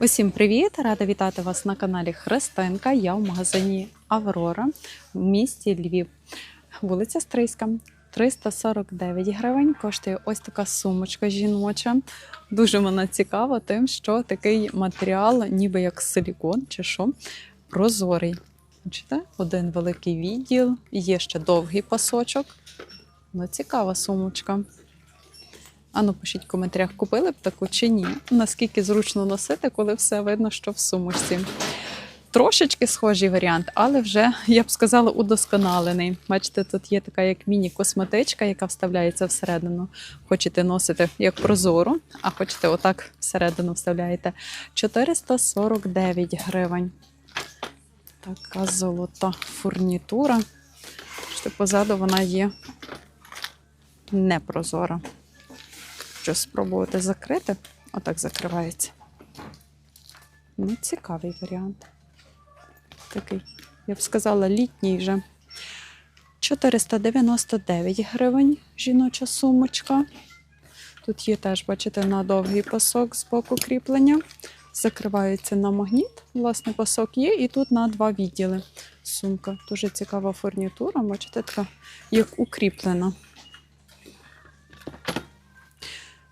Усім привіт! Рада вітати вас на каналі Христинка. Я в магазині Аврора в місті Львів. Вулиця Стрийська. 349 гривень коштує ось така сумочка жіноча. Дуже вона цікава тим, що такий матеріал, ніби як силікон чи що, прозорий. Бачите, один великий відділ, є ще довгий пасочок. Ну, цікава сумочка. Ану, пишіть в коментарях, купили б таку чи ні. Наскільки зручно носити, коли все видно, що в сумочці. Трошечки схожий варіант, але вже, я б сказала, удосконалений. Бачите, тут є така як міні-косметичка, яка вставляється всередину. Хочете носити як прозору, а хочете отак всередину вставляєте. 449 гривень. Така золота фурнітура. Позаду вона є непрозора. Що спробувати закрити, отак закривається. Ну, цікавий варіант. Такий, я б сказала, літній вже. 499 гривень жіноча сумочка. Тут є теж, бачите, на довгий пасок з боку кріплення. Закривається на магніт. Власне, пасок є, і тут на два відділи сумка. Дуже цікава фурнітура, бачите, така як укріплена.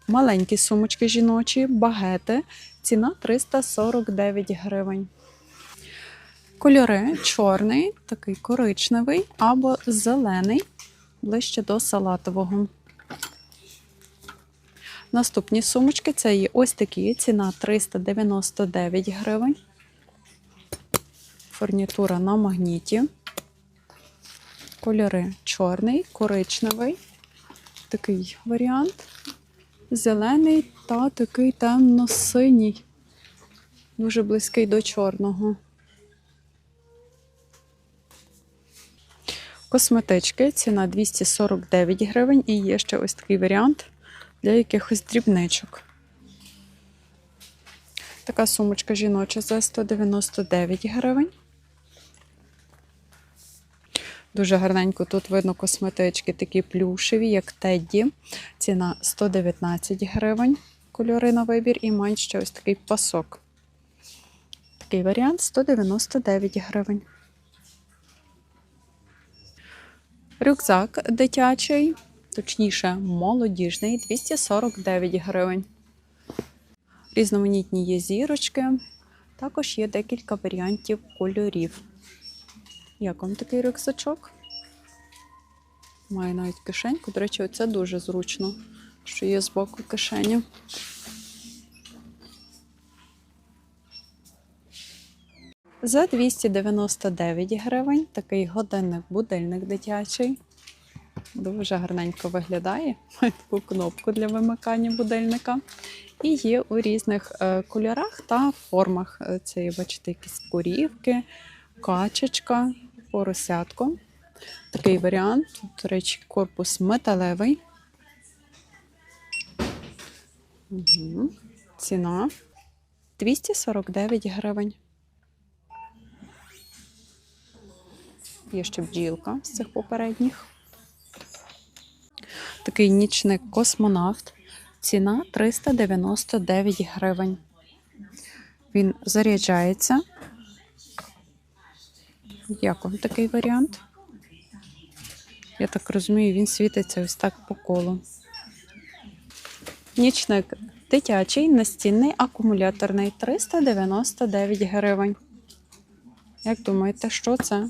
Маленькі сумочки жіночі, багети. Ціна 349 гривень. Кольори чорний, такий коричневий або зелений, ближче до салатового. Наступні сумочки це є ось такі. Ціна 399 гривень. Фурнітура на магніті. Кольори чорний, коричневий. Такий варіант зелений та такий темно-синій, дуже близький до чорного. Косметички, ціна 249 гривень і є ще ось такий варіант для якихось дрібничок. Така сумочка жіноча за 199 гривень. Дуже гарненько тут видно косметички, такі плюшеві, як Тедді. Ціна 119 гривень. Кольори на вибір і мають ще ось такий пасок. Такий варіант 199 гривень. Рюкзак дитячий, точніше, молодіжний 249 гривень. Різноманітні є зірочки. Також є декілька варіантів кольорів. Як вам такий рюкзачок? Має навіть кишеньку. До речі, це дуже зручно, що є збоку кишеня. За 299 гривень такий годинник-будильник дитячий. Дуже гарненько виглядає. Має таку кнопку для вимикання будильника. І є у різних е, кольорах та формах. Е, Це, бачите, якісь курівки, качечка, поросятко. Такий варіант. Тут, до речі, корпус металевий. Угу. Ціна 249 гривень. Є ще бджілка з цих попередніх. Такий нічник космонавт. Ціна 399 гривень. Він заряджається. Як вам такий варіант? Я так розумію, він світиться ось так по колу. Нічник дитячий, настінний, акумуляторний 399 гривень. Як думаєте, що це?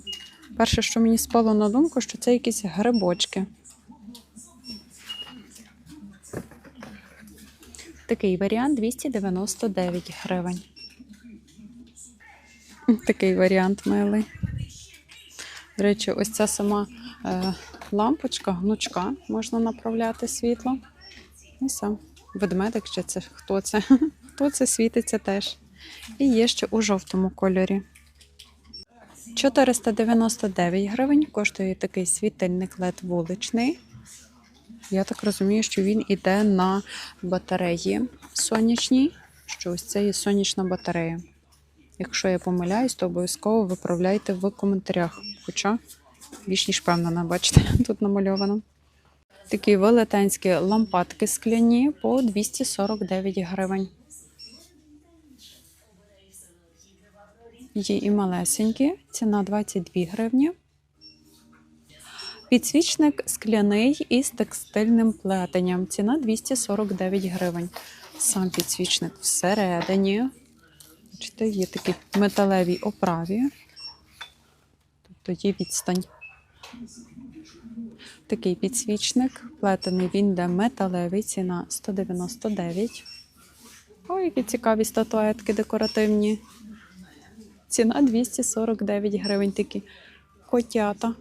Перше, що мені спало на думку, що це якісь грибочки. Такий варіант 299 гривень. Такий варіант милий. До речі, ось ця сама е, лампочка, гнучка, можна направляти світло. І все. Ведмедик чи це хто це? Хто це світиться теж. І є ще у жовтому кольорі. 499 гривень коштує такий світильник LED вуличний. Я так розумію, що він іде на батареї сонячній, що ось це є сонячна батарея. Якщо я помиляюсь, то обов'язково виправляйте в коментарях. Хоча більш ніж впевнена, бачите, тут намальовано. Такі велетенські лампадки скляні по 249 гривень. Є і малесенькі, ціна 22 гривні. Підсвічник скляний із текстильним плетенням. Ціна 249 гривень. Сам підсвічник всередині. Бачите, є такі металевій оправі. Тобто є відстань. Такий підсвічник. Плетений він йде металевий, ціна 199. Ой, які цікаві статуетки декоративні. Ціна 249 гривень такі котята.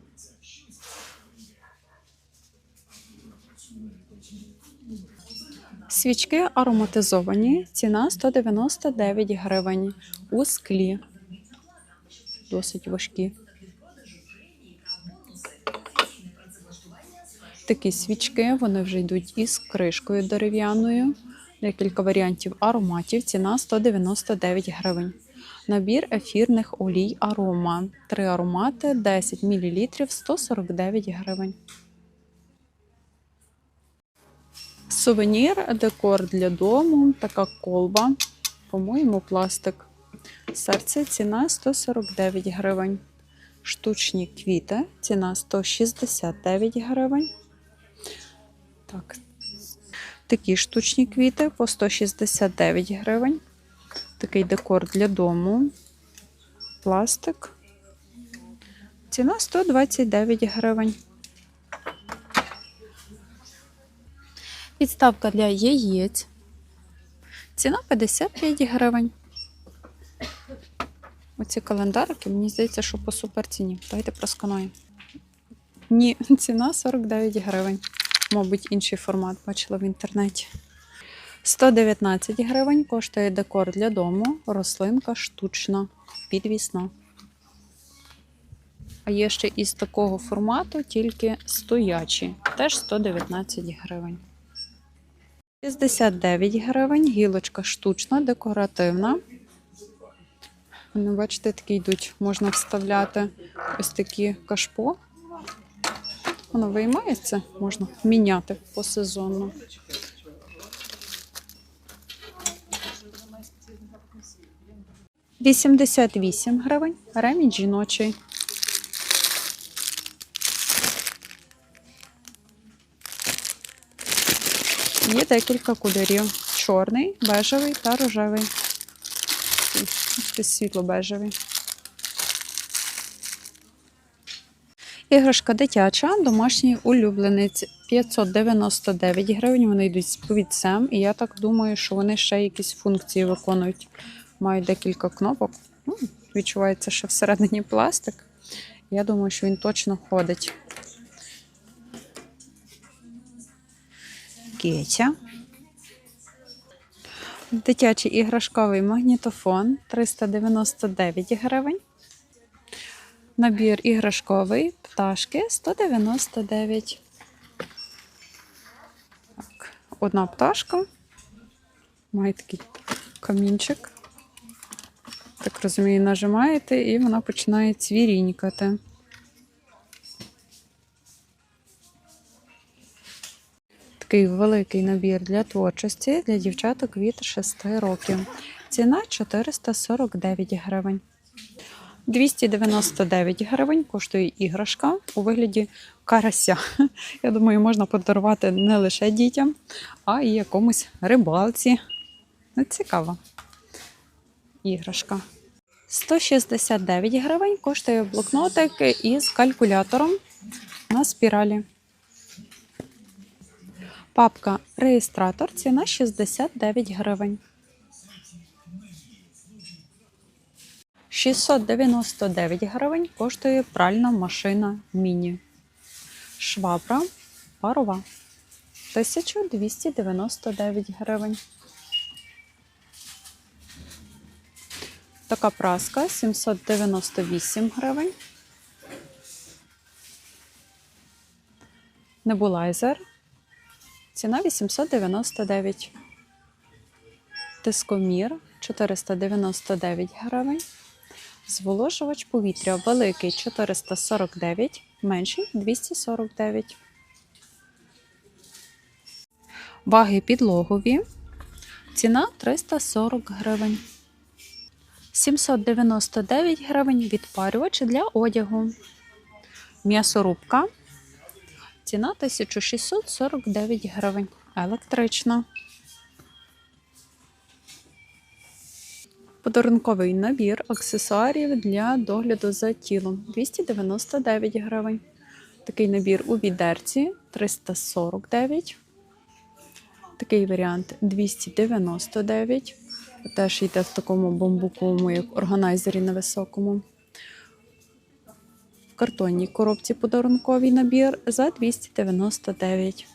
Свічки ароматизовані. Ціна 199 гривень у склі. Досить важкі. Такі свічки, вони вже йдуть із кришкою дерев'яною. Декілька варіантів ароматів. Ціна 199 гривень. Набір ефірних олій арома. Три аромати 10 мл 149 гривень. Сувенір, декор для дому, така колба. По-моєму, пластик. Серце ціна 149 гривень. Штучні квіти, ціна 169 гривень. Так. Такі штучні квіти по 169 гривень. Такий декор для дому. Пластик. Ціна 129 гривень. Підставка для яєць. Ціна 55 гривень. Оці календарики, мені здається, що по суперціні. Давайте проскануємо. Ні, ціна 49 гривень. Мабуть, інший формат бачила в інтернеті. 119 гривень коштує декор для дому, рослинка штучна, підвісна. А є ще із такого формату, тільки стоячі. Теж 119 гривень. 69 гривень, гілочка штучна, декоративна. Вони, бачите, такі йдуть, можна вставляти ось такі кашпо. Воно виймається, можна міняти по сезону. Вісімдесят вісім гривень, ремінь жіночий. Є декілька кольорів: чорний, бежевий та рожевий. Світло-бежевий. Іграшка дитяча, домашній улюбленець 599 гривень. Вони йдуть з повідцем, і я так думаю, що вони ще якісь функції виконують. Мають декілька кнопок. Ну, відчувається, що всередині пластик. Я думаю, що він точно ходить. Кетя. Дитячий іграшковий магнітофон 399 гривень. Набір іграшковий пташки 199. Так, одна пташка. Має такий камінчик. Так розумію, нажимаєте, і вона починає цвірінькати. Такий великий набір для творчості для дівчаток від 6 років. Ціна 449 гривень. 299 гривень коштує іграшка у вигляді карася. Я думаю, можна подарувати не лише дітям, а й якомусь рибалці. Ну, Цікава іграшка. 169 гривень коштує блокнотик із калькулятором на спіралі. Папка реєстратор ціна 69 гривень. 699 гривень коштує пральна машина міні. Швабра парова 1299 гривень. Така праска 798 гривень. Небулайзер. Ціна 899. Тискомір 499 гривень. Зволожувач повітря великий 449, менший 249. Ваги підлогові. Ціна 340 гривень. 799 гривень відпарювач для одягу. М'ясорубка. Ціна 1649 гривень. Електрична. Подарунковий набір аксесуарів для догляду за тілом 299 гривень. Такий набір у відерці 349. Такий варіант 299. Теж йде в такому бамбуковому, як органайзері на високому. В картонній коробці подарунковий набір за 299.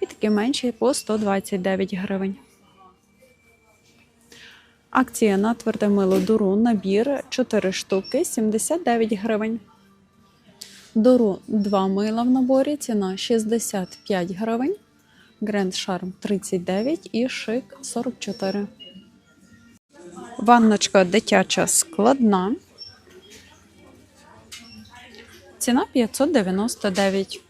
І такий менший по 129 гривень. Акція на тверде мило Дуру набір 4 штуки 79 гривень. Дуру 2 мила в наборі, ціна 65 гривень. Гренд Шарм 39 і шик 44. Ванночка дитяча складна. Ціна 599.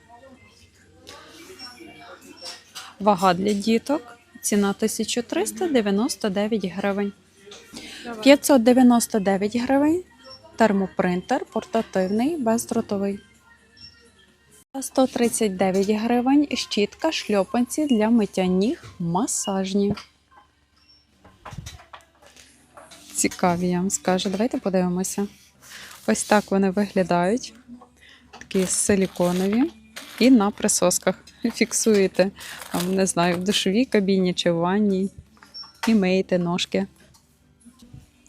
Вага для діток. Ціна 1399 гривень. 599 гривень. Термопринтер портативний, бездротовий. 139 гривень. Щітка, шльопанці для миття ніг, масажні. Цікаві, я вам скажу. Давайте подивимося. Ось так вони виглядають. Такі силіконові. І на присосках. Фіксуєте, там, не знаю, в душовій кабіні чи в ванній. І миєте ножки.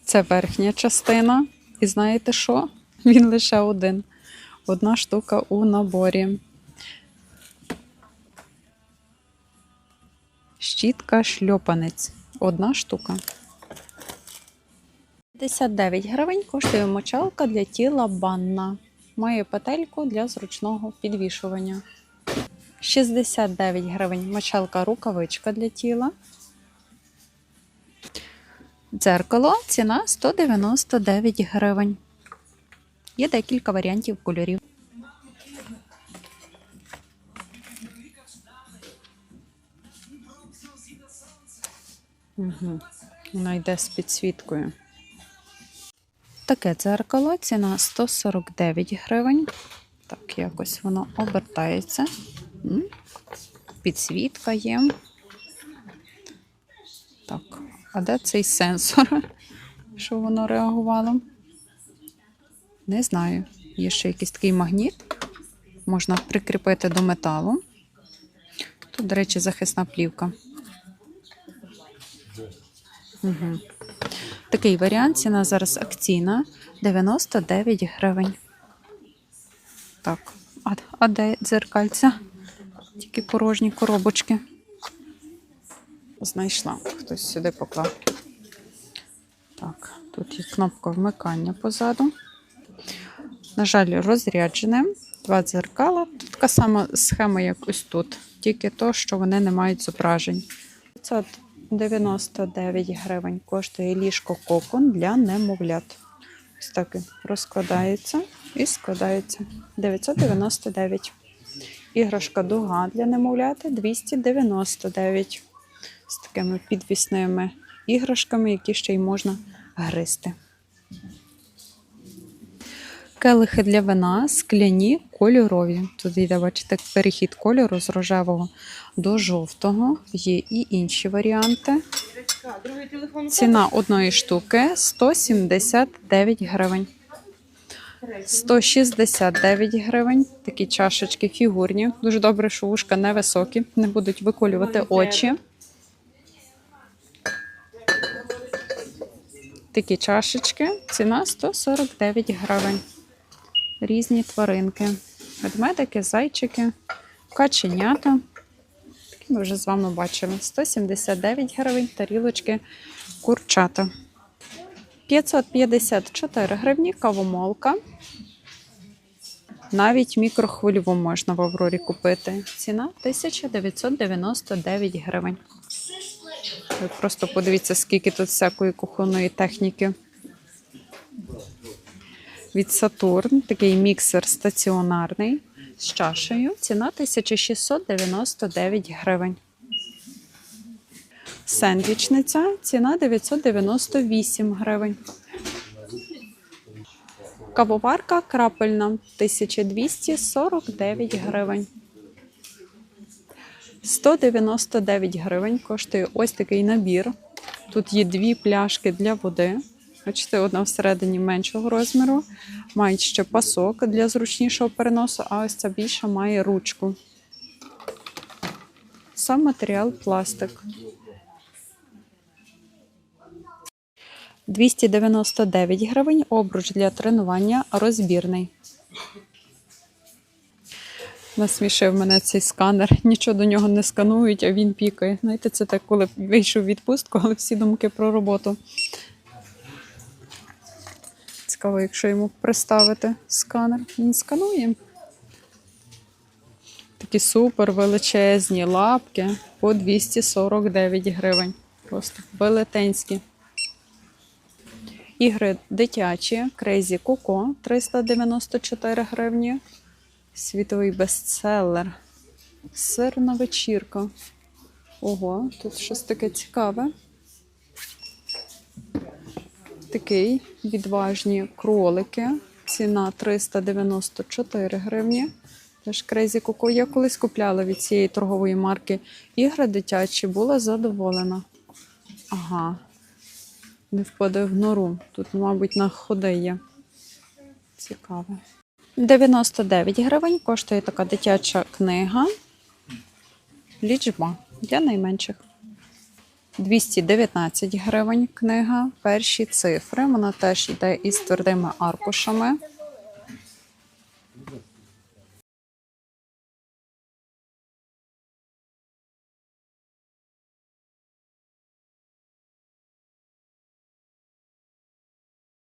Це верхня частина. І знаєте що? Він лише один. Одна штука у наборі. Щітка шльопанець. Одна штука. 59 гривень коштує мочалка для тіла банна. Має петельку для зручного підвішування. 69 гривень мочалка рукавичка для тіла. Дзеркало ціна 199 гривень. Є декілька варіантів кольорів. Угу. Вона йде з підсвіткою. Таке дзеркало, ціна 149 гривень. Так, якось воно обертається. Підсвітка є. Так, а де цей сенсор? Що воно реагувало? Не знаю. Є ще якийсь такий магніт. Можна прикріпити до металу. Тут, до речі, захисна плівка. Угу. Такий варіант ціна зараз акційна 99 гривень. Так, а, а де дзеркальця? Тільки порожні коробочки. Знайшла. Хтось сюди поклав. Так, тут є кнопка вмикання позаду. На жаль, розряджене. Два дзеркала. Тут така сама схема, як ось тут. Тільки то, що вони не мають зображень. 599 гривень коштує ліжко кокон для немовлят. Ось так розкладається і складається. 999. Іграшка дуга для немовляти 299. З такими підвісними іграшками, які ще й можна гризти. Келихи для вина скляні кольорові. Тут йде, бачите, перехід кольору з рожевого до жовтого. Є і інші варіанти. Ціна одної штуки 179 гривень. 169 гривень. Такі чашечки фігурні. Дуже добре, що вушка невисокі, не будуть виколювати очі. Такі чашечки. Ціна 149 гривень. Різні тваринки. Ведмедики, зайчики, каченята. Такі ми вже з вами бачили. 179 гривень, тарілочки, курчата. 554 гривні, кавомолка. Навіть мікрохвильову можна в Аврорі купити. Ціна 1999 гривень. Ви просто подивіться, скільки тут всякої кухонної техніки. Від Сатурн, такий міксер стаціонарний з чашею. Ціна 1699 гривень. Сендвічниця, ціна 998 гривень. Кавоварка крапельна 1249 гривень. 199 гривень коштує ось такий набір. Тут є дві пляшки для води. Бачите, одна всередині меншого розміру. Мають ще пасок для зручнішого переносу, а ось ця більша має ручку. Сам матеріал пластик. 299 гривень обруч для тренування розбірний. Насмішив мене цей сканер. Нічого до нього не сканують, а він пікає. Знаєте, це так, коли вийшов відпустку, але всі думки про роботу. Цікаво, якщо йому приставити сканер. Він сканує. Такі супер величезні лапки по 249 гривень. Просто велетенські. Ігри дитячі, Crazy Coco 394 гривні. Світовий бестселер. Сирна вечірка. Ого, тут щось таке цікаве. Такий відважні кролики. Ціна 394 гривні. Теж Crazy Coco. Я колись купляла від цієї торгової марки ігри дитячі, була задоволена. Ага. Не впаде в нору. Тут, мабуть, на ходи є. Цікаве. 99 гривень коштує така дитяча книга. Лічба для найменших. 219 гривень книга. Перші цифри. Вона теж йде із твердими аркушами.